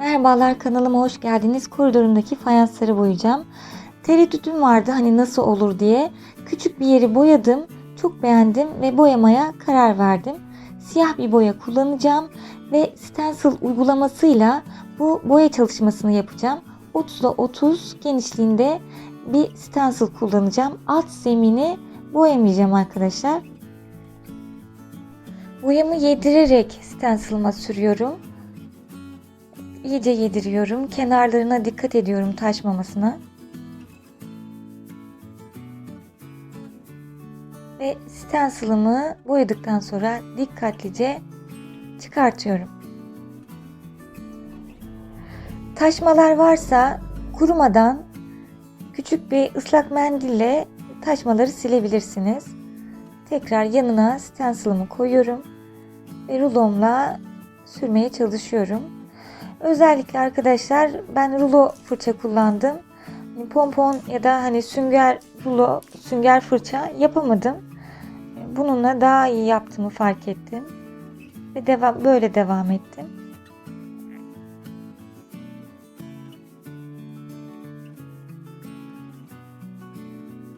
Merhabalar kanalıma hoş geldiniz. Koridorumdaki fayansları boyayacağım. Tereddütüm vardı hani nasıl olur diye. Küçük bir yeri boyadım. Çok beğendim ve boyamaya karar verdim. Siyah bir boya kullanacağım ve stencil uygulamasıyla bu boya çalışmasını yapacağım. 30'da 30 genişliğinde bir stencil kullanacağım. Alt zemini boyamayacağım arkadaşlar. Boyamı yedirerek stencil'ıma sürüyorum. İyice yediriyorum. Kenarlarına dikkat ediyorum taşmamasına. Ve stencil'ımı boyadıktan sonra dikkatlice çıkartıyorum. Taşmalar varsa kurumadan küçük bir ıslak mendille taşmaları silebilirsiniz. Tekrar yanına stencil'ımı koyuyorum ve rulomla sürmeye çalışıyorum. Özellikle arkadaşlar ben rulo fırça kullandım. Pompon ya da hani sünger rulo, sünger fırça yapamadım. Bununla daha iyi yaptığımı fark ettim. Ve devam, böyle devam ettim.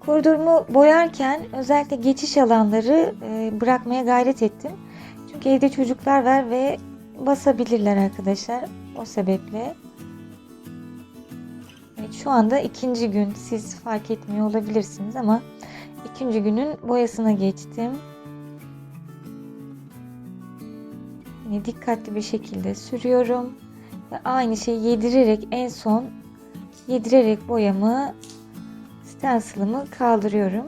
Koridorumu boyarken özellikle geçiş alanları e, bırakmaya gayret ettim. Çünkü evde çocuklar var ve basabilirler arkadaşlar. O sebeple. Evet, şu anda ikinci gün. Siz fark etmiyor olabilirsiniz ama ikinci günün boyasına geçtim. Yine dikkatli bir şekilde sürüyorum. Ve aynı şeyi yedirerek en son yedirerek boyamı stencil'ımı kaldırıyorum.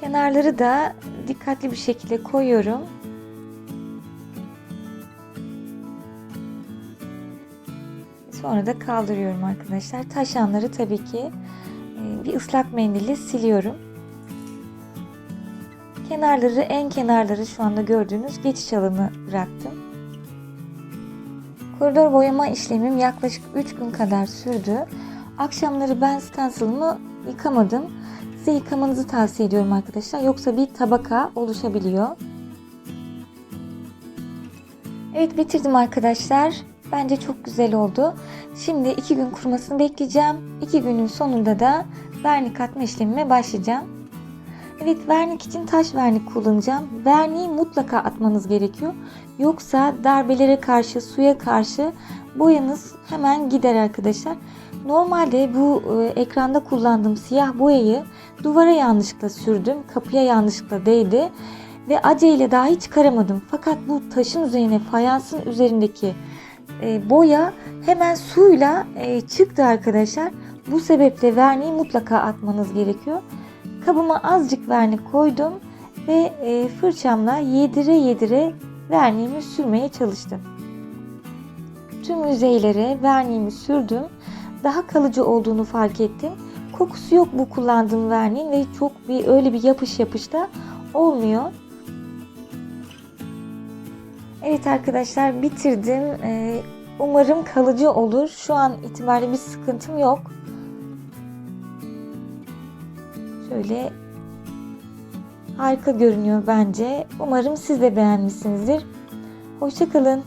Kenarları da dikkatli bir şekilde koyuyorum. Sonra da kaldırıyorum arkadaşlar. Taşanları tabii ki e, bir ıslak mendille siliyorum. Kenarları en kenarları şu anda gördüğünüz geçiş alanı bıraktım. Koridor boyama işlemim yaklaşık 3 gün kadar sürdü. Akşamları ben stencil'ımı yıkamadım. Size yıkamanızı tavsiye ediyorum arkadaşlar. Yoksa bir tabaka oluşabiliyor. Evet bitirdim arkadaşlar. Bence çok güzel oldu. Şimdi 2 gün kurumasını bekleyeceğim. 2 günün sonunda da vernik atma işlemime başlayacağım. Evet vernik için taş vernik kullanacağım. Verniği mutlaka atmanız gerekiyor. Yoksa darbelere karşı, suya karşı boyanız hemen gider arkadaşlar. Normalde bu e, ekranda kullandığım siyah boyayı duvara yanlışlıkla sürdüm. Kapıya yanlışlıkla değdi. Ve aceyle dahi çıkaramadım. Fakat bu taşın üzerine fayansın üzerindeki e, boya hemen suyla e, çıktı arkadaşlar. Bu sebeple verniği mutlaka atmanız gerekiyor. Kabıma azıcık vernik koydum ve e, fırçamla yedire yedire verniğimi sürmeye çalıştım. Tüm yüzeylere verniğimi sürdüm. Daha kalıcı olduğunu fark ettim. Kokusu yok bu kullandığım verniğin ve çok bir öyle bir yapış yapış da olmuyor. Evet arkadaşlar bitirdim. Ee, umarım kalıcı olur. Şu an itibariyle bir sıkıntım yok. Şöyle harika görünüyor bence. Umarım siz de beğenmişsinizdir. Hoşçakalın.